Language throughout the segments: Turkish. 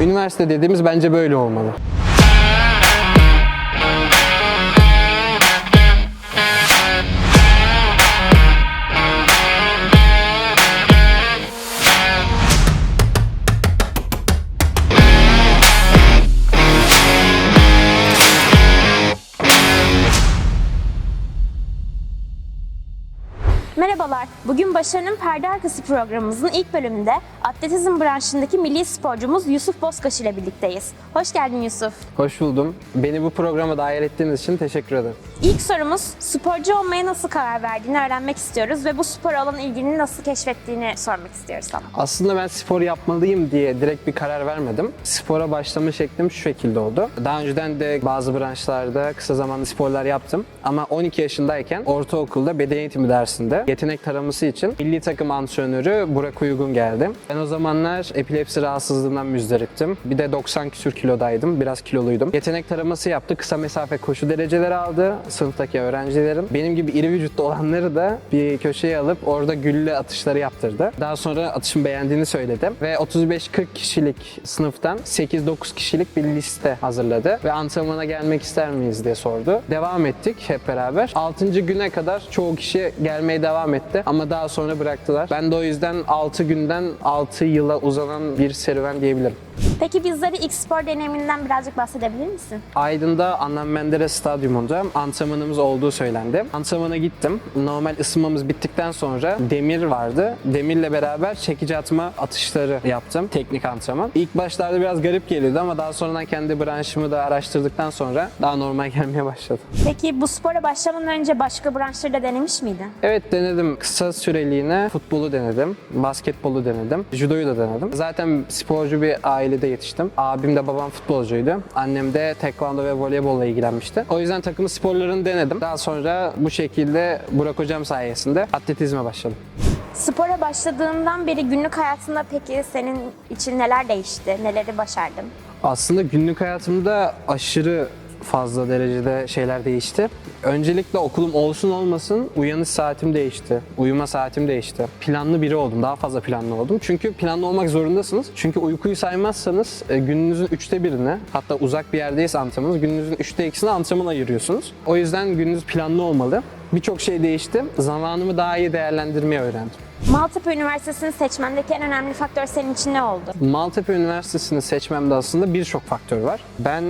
Üniversite dediğimiz bence böyle olmalı. Merhabalar. Bugün Başarının Perde Arkası programımızın ilk bölümünde atletizm branşındaki milli sporcumuz Yusuf Bozkaş ile birlikteyiz. Hoş geldin Yusuf. Hoş buldum. Beni bu programa dahil ettiğiniz için teşekkür ederim. İlk sorumuz sporcu olmaya nasıl karar verdiğini öğrenmek istiyoruz ve bu spora olan ilgini nasıl keşfettiğini sormak istiyoruz sana. Aslında ben spor yapmalıyım diye direkt bir karar vermedim. Spora başlama şeklim şu şekilde oldu. Daha önceden de bazı branşlarda kısa zamanlı sporlar yaptım. Ama 12 yaşındayken ortaokulda beden eğitimi dersinde yetenek taraması için milli takım antrenörü Burak Uygun geldi. Ben o zamanlar epilepsi rahatsızlığından müzdariptim. Bir de 90 küsür kilodaydım. Biraz kiloluydum. Yetenek taraması yaptı. Kısa mesafe koşu dereceleri aldı sınıftaki öğrencilerin. Benim gibi iri vücutlu olanları da bir köşeye alıp orada güllü atışları yaptırdı. Daha sonra atışımı beğendiğini söyledi. Ve 35-40 kişilik sınıftan 8-9 kişilik bir liste hazırladı. Ve antrenmana gelmek ister miyiz diye sordu. Devam ettik hep beraber. 6. güne kadar çoğu kişi gelmeye devam etti. Ama daha sonra bıraktılar. Ben de o yüzden 6 günden 6 yıla uzanan bir serüven diyebilirim. Peki bizlere ilk spor deneyiminden birazcık bahsedebilir misin? Aydın'da Adnan Menderes Stadyumunda antrenmanımız olduğu söylendi. Antrenmana gittim. Normal ısınmamız bittikten sonra demir vardı. Demirle beraber çekici atma atışları yaptım. Teknik antrenman. İlk başlarda biraz garip geliyordu ama daha sonradan kendi branşımı da araştırdıktan sonra daha normal gelmeye başladı. Peki bu spora başlamadan önce başka branşları da denemiş miydin? Evet denedim. Kısa süreliğine futbolu denedim. Basketbolu denedim. Judoyu da denedim. Zaten sporcu bir ailede yetiştim. Abim de babam futbolcuydu. Annem de tekvando ve voleybolla ilgilenmişti. O yüzden takım sporlarını denedim. Daha sonra bu şekilde Burak hocam sayesinde atletizme başladım. Spora başladığından beri günlük hayatında peki senin için neler değişti? Neleri başardın? Aslında günlük hayatımda aşırı fazla derecede şeyler değişti. Öncelikle okulum olsun olmasın uyanış saatim değişti. Uyuma saatim değişti. Planlı biri oldum. Daha fazla planlı oldum. Çünkü planlı olmak zorundasınız. Çünkü uykuyu saymazsanız e, gününüzün üçte birini hatta uzak bir yerdeyiz antrenmanınız gününüzün üçte ikisini antrenman ayırıyorsunuz. O yüzden gününüz planlı olmalı. Birçok şey değişti. Zamanımı daha iyi değerlendirmeyi öğrendim. Maltepe Üniversitesi'ni seçmendeki en önemli faktör senin için ne oldu? Maltepe Üniversitesi'ni seçmemde aslında birçok faktör var. Ben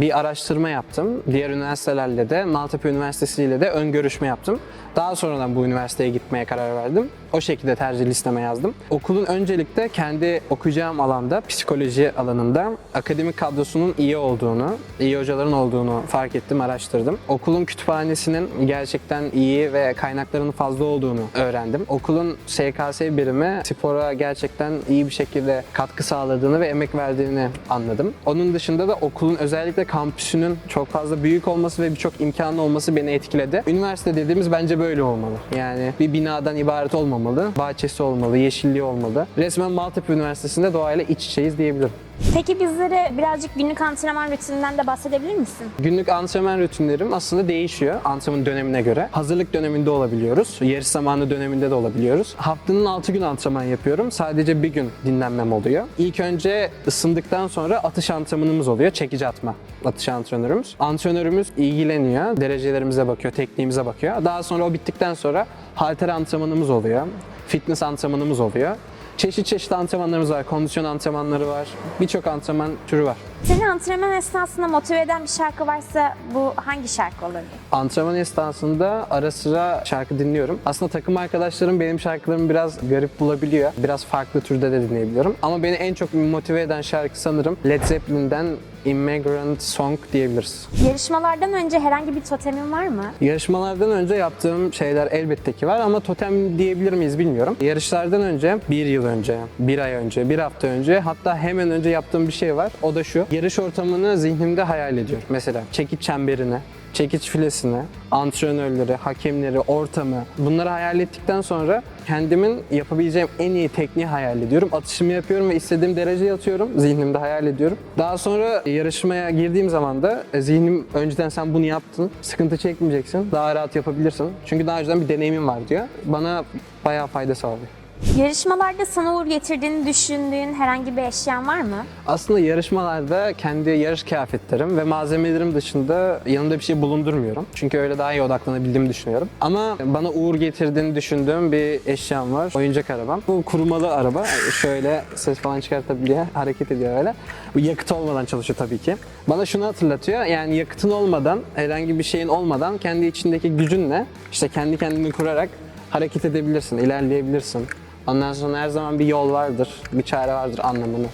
bir araştırma yaptım. Diğer üniversitelerle de Maltepe Üniversitesi ile de ön görüşme yaptım. Daha sonradan bu üniversiteye gitmeye karar verdim. O şekilde tercih listeme yazdım. Okulun öncelikle kendi okuyacağım alanda, psikoloji alanında akademik kadrosunun iyi olduğunu, iyi hocaların olduğunu fark ettim, araştırdım. Okulun kütüphanesinin gerçekten iyi ve kaynaklarının fazla olduğunu öğrendim. Okulun SKS birimi spora gerçekten iyi bir şekilde katkı sağladığını ve emek verdiğini anladım. Onun dışında da okulun özellikle kampüsünün çok fazla büyük olması ve birçok imkanı olması beni etkiledi. Üniversite dediğimiz bence böyle olmalı. Yani bir binadan ibaret olmamalı. Bahçesi olmalı, yeşilliği olmalı. Resmen Maltepe Üniversitesi'nde doğayla iç içeyiz diyebilirim. Peki bizlere birazcık günlük antrenman rutininden de bahsedebilir misin? Günlük antrenman rutinlerim aslında değişiyor antrenman dönemine göre. Hazırlık döneminde olabiliyoruz, yarış zamanı döneminde de olabiliyoruz. Haftanın 6 gün antrenman yapıyorum. Sadece bir gün dinlenmem oluyor. İlk önce ısındıktan sonra atış antrenmanımız oluyor. Çekici atma atış antrenörümüz. Antrenörümüz ilgileniyor, derecelerimize bakıyor, tekniğimize bakıyor. Daha sonra o bittikten sonra halter antrenmanımız oluyor. Fitness antrenmanımız oluyor. Çeşit çeşit antrenmanlarımız var. Kondisyon antrenmanları var. Birçok antrenman türü var. Seni antrenman esnasında motive eden bir şarkı varsa bu hangi şarkı olurdu? Antrenman esnasında ara sıra şarkı dinliyorum. Aslında takım arkadaşlarım benim şarkılarımı biraz garip bulabiliyor. Biraz farklı türde de dinleyebiliyorum. Ama beni en çok motive eden şarkı sanırım Led Zeppelin'den Immigrant Song diyebiliriz. Yarışmalardan önce herhangi bir totemin var mı? Yarışmalardan önce yaptığım şeyler elbette ki var ama totem diyebilir miyiz bilmiyorum. Yarışlardan önce, bir yıl önce, bir ay önce, bir hafta önce hatta hemen önce yaptığım bir şey var. O da şu. Yarış ortamını zihnimde hayal ediyorum. Mesela çekiç çemberini, çekiç filesini, antrenörleri, hakemleri, ortamı bunları hayal ettikten sonra kendimin yapabileceğim en iyi tekniği hayal ediyorum. Atışımı yapıyorum ve istediğim dereceye atıyorum. Zihnimde hayal ediyorum. Daha sonra yarışmaya girdiğim zaman da e, zihnim önceden sen bunu yaptın, sıkıntı çekmeyeceksin, daha rahat yapabilirsin. Çünkü daha önceden bir deneyimim var diyor. Bana bayağı fayda sağlıyor. Yarışmalarda sana uğur getirdiğini düşündüğün herhangi bir eşyan var mı? Aslında yarışmalarda kendi yarış kıyafetlerim ve malzemelerim dışında yanımda bir şey bulundurmuyorum. Çünkü öyle daha iyi odaklanabildiğimi düşünüyorum. Ama bana uğur getirdiğini düşündüğüm bir eşyam var. Oyuncak arabam. Bu kurumalı araba. Şöyle ses falan çıkartabiliyor. Hareket ediyor öyle. Bu yakıt olmadan çalışıyor tabii ki. Bana şunu hatırlatıyor. Yani yakıtın olmadan, herhangi bir şeyin olmadan kendi içindeki gücünle işte kendi kendini kurarak hareket edebilirsin, ilerleyebilirsin. Ondan sonra her zaman bir yol vardır, bir çare vardır anlamını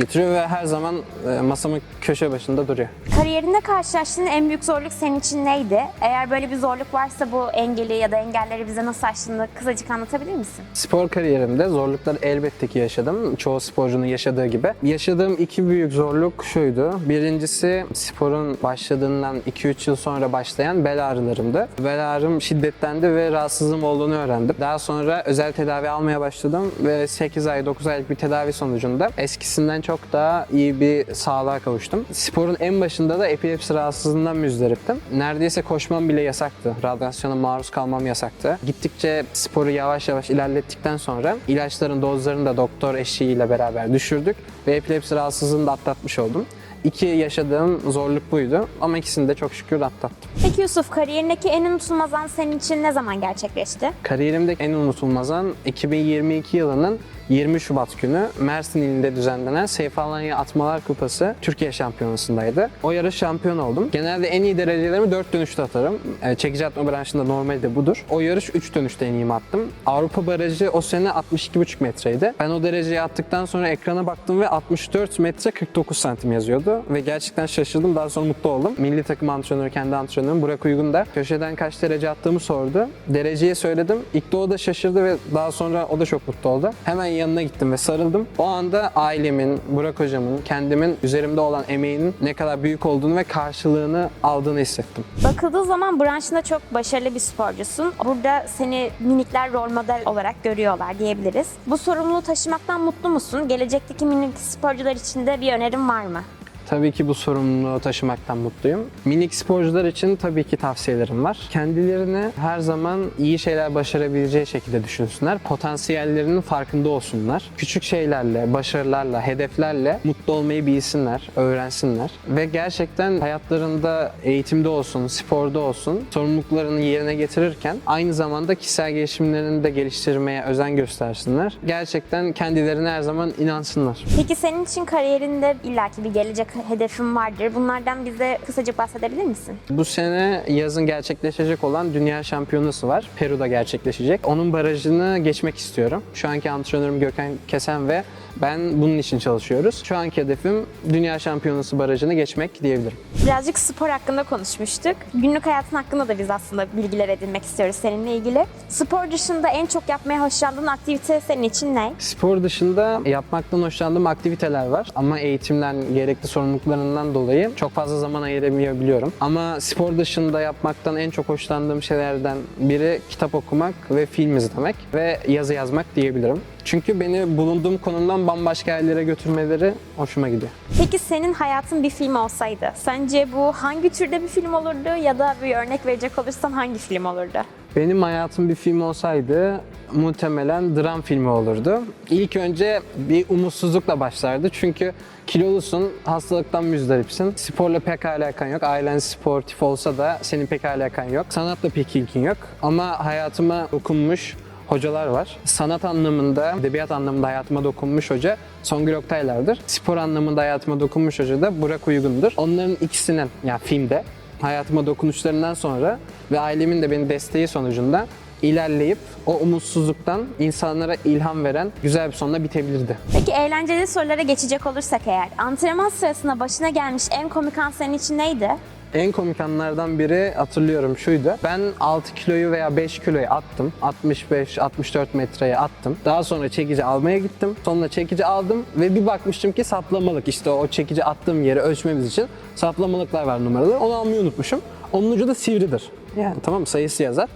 getiriyor ve her zaman e, masamın köşe başında duruyor. Kariyerinde karşılaştığın en büyük zorluk senin için neydi? Eğer böyle bir zorluk varsa bu engeli ya da engelleri bize nasıl aştığını kısacık anlatabilir misin? Spor kariyerimde zorluklar elbette ki yaşadım. Çoğu sporcunun yaşadığı gibi. Yaşadığım iki büyük zorluk şuydu. Birincisi sporun başladığından 2-3 yıl sonra başlayan bel ağrılarımdı. Bel ağrım şiddetlendi ve rahatsızlığım olduğunu öğrendim. Daha sonra özel tedavi almaya başladım ve 8 ay 9 aylık bir tedavi sonucunda eskisinden çok daha iyi bir sağlığa kavuştum. Sporun en başında da epilepsi rahatsızlığından müzdariptim. Neredeyse koşmam bile yasaktı. Radyasyona maruz kalmam yasaktı. Gittikçe sporu yavaş yavaş ilerlettikten sonra ilaçların dozlarını da doktor eşliğiyle beraber düşürdük ve epilepsi rahatsızlığını da atlatmış oldum. İki yaşadığım zorluk buydu ama ikisini de çok şükür atlattım. Peki Yusuf, kariyerindeki en unutulmaz an senin için ne zaman gerçekleşti? Kariyerimde en unutulmaz an 2022 yılının 20 Şubat günü Mersin ilinde düzenlenen Seyf Alanya Atmalar Kupası Türkiye Şampiyonası'ndaydı. O yarış şampiyon oldum. Genelde en iyi derecelerimi 4 dönüşte atarım. E, Çekici atma branşında normalde budur. O yarış 3 dönüşte en iyimi attım. Avrupa barajı o sene 62,5 metreydi. Ben o dereceyi attıktan sonra ekrana baktım ve 64 metre 49 santim yazıyordu. Ve gerçekten şaşırdım. Daha sonra mutlu oldum. Milli takım antrenörü, kendi antrenörüm Burak Uygun da köşeden kaç derece attığımı sordu. Dereceyi söyledim. İlk de o da şaşırdı ve daha sonra o da çok mutlu oldu. Hemen yanına gittim ve sarıldım. O anda ailemin, Burak hocamın, kendimin üzerimde olan emeğinin ne kadar büyük olduğunu ve karşılığını aldığını hissettim. Bakıldığı zaman branşında çok başarılı bir sporcusun. Burada seni minikler rol model olarak görüyorlar diyebiliriz. Bu sorumluluğu taşımaktan mutlu musun? Gelecekteki minik sporcular için de bir önerin var mı? Tabii ki bu sorumluluğu taşımaktan mutluyum. Minik sporcular için tabii ki tavsiyelerim var. Kendilerini her zaman iyi şeyler başarabileceği şekilde düşünsünler. Potansiyellerinin farkında olsunlar. Küçük şeylerle, başarılarla, hedeflerle mutlu olmayı bilsinler, öğrensinler. Ve gerçekten hayatlarında eğitimde olsun, sporda olsun sorumluluklarını yerine getirirken aynı zamanda kişisel gelişimlerini de geliştirmeye özen göstersinler. Gerçekten kendilerine her zaman inansınlar. Peki senin için kariyerinde illaki bir gelecek hedefin vardır. Bunlardan bize kısacık bahsedebilir misin? Bu sene yazın gerçekleşecek olan Dünya Şampiyonası var. Peru'da gerçekleşecek. Onun barajını geçmek istiyorum. Şu anki antrenörüm Gökhan Kesen ve ben bunun için çalışıyoruz. Şu anki hedefim Dünya Şampiyonası barajını geçmek diyebilirim. Birazcık spor hakkında konuşmuştuk. Günlük hayatın hakkında da biz aslında bilgiler edinmek istiyoruz seninle ilgili. Spor dışında en çok yapmaya hoşlandığın aktivite senin için ne? Spor dışında yapmaktan hoşlandığım aktiviteler var. Ama eğitimden, gerekli sorumluluklarından dolayı çok fazla zaman ayıramayabiliyorum. Ama spor dışında yapmaktan en çok hoşlandığım şeylerden biri kitap okumak ve film izlemek ve yazı yazmak diyebilirim. Çünkü beni bulunduğum konumdan bambaşka yerlere götürmeleri hoşuma gidiyor. Peki senin hayatın bir film olsaydı, sence bu hangi türde bir film olurdu ya da bir örnek verecek olursan hangi film olurdu? Benim hayatım bir film olsaydı muhtemelen dram filmi olurdu. İlk önce bir umutsuzlukla başlardı çünkü kilolusun, hastalıktan müzdaripsin. Sporla pek alakan yok. Ailen sportif olsa da senin pek alakan yok. Sanatla pek ilgin yok. Ama hayatıma dokunmuş hocalar var. Sanat anlamında, edebiyat anlamında hayatıma dokunmuş hoca Songül Oktaylar'dır. Spor anlamında hayatıma dokunmuş hoca da Burak Uygun'dur. Onların ikisinin, yani filmde hayatıma dokunuşlarından sonra ve ailemin de beni desteği sonucunda ilerleyip o umutsuzluktan insanlara ilham veren güzel bir sonla bitebilirdi. Peki eğlenceli sorulara geçecek olursak eğer, antrenman sırasında başına gelmiş en komik an senin için neydi? En komik anlardan biri hatırlıyorum şuydu. Ben 6 kiloyu veya 5 kiloyu attım. 65-64 metreye attım. Daha sonra çekici almaya gittim. Sonra çekici aldım ve bir bakmıştım ki saplamalık işte o çekici attığım yeri ölçmemiz için saplamalıklar var numaralı. Onu almayı unutmuşum. Onun ucu da sivridir. Yani tamam sayısı yazar.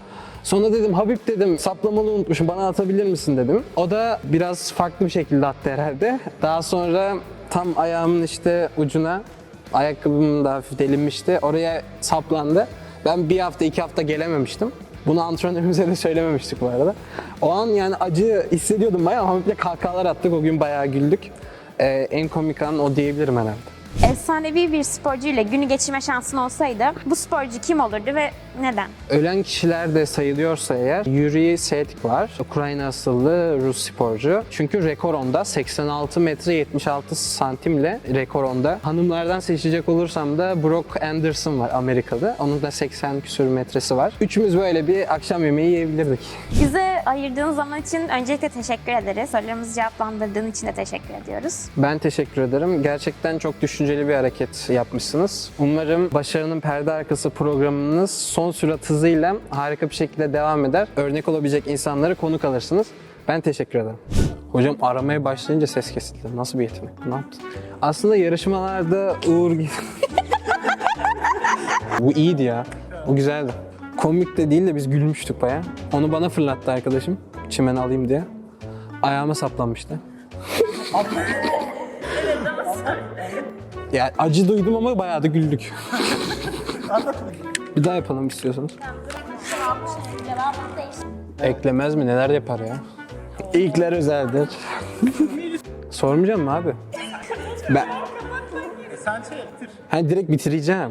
Sonra dedim Habib dedim saplamalı unutmuşum bana atabilir misin dedim. O da biraz farklı bir şekilde attı herhalde. Daha sonra tam ayağımın işte ucuna ayakkabım da hafif delinmişti. Oraya saplandı. Ben bir hafta iki hafta gelememiştim. Bunu antrenörümüze de söylememiştik bu arada. O an yani acı hissediyordum bayağı de kahkahalar attık. O gün bayağı güldük. Ee, en komik an o diyebilirim herhalde. Efsanevi bir sporcu ile günü geçirme şansın olsaydı bu sporcu kim olurdu ve neden? Ölen kişiler de sayılıyorsa eğer Yuri Setik var. Ukrayna asıllı Rus sporcu. Çünkü rekor onda 86 metre 76 santimle rekor onda. Hanımlardan seçecek olursam da Brock Anderson var Amerikalı. Onun da 80 küsür metresi var. Üçümüz böyle bir akşam yemeği yiyebilirdik. Bize ayırdığın zaman için öncelikle teşekkür ederiz. Sorularımızı cevaplandırdığın için de teşekkür ediyoruz. Ben teşekkür ederim. Gerçekten çok düşünceli bir hareket yapmışsınız. Umarım Başarının Perde Arkası programınız son sürat hızıyla harika bir şekilde devam eder. Örnek olabilecek insanları konuk alırsınız. Ben teşekkür ederim. Hocam aramaya başlayınca ses kesildi. Nasıl bir yetenek? Ne yaptın? Aslında yarışmalarda Uğur gibi... Bu iyiydi ya. Bu güzeldi. Komik de değil de biz gülmüştük baya. Onu bana fırlattı arkadaşım. Çimen alayım diye. Ayağıma saplanmıştı. Ya acı duydum ama bayağı da güldük. bir daha yapalım istiyorsanız. Eklemez mi? Neler yapar ya? İlkler özeldir. Sormayacağım mı abi? Ben... Sen şey yaptır. Hani direkt bitireceğim.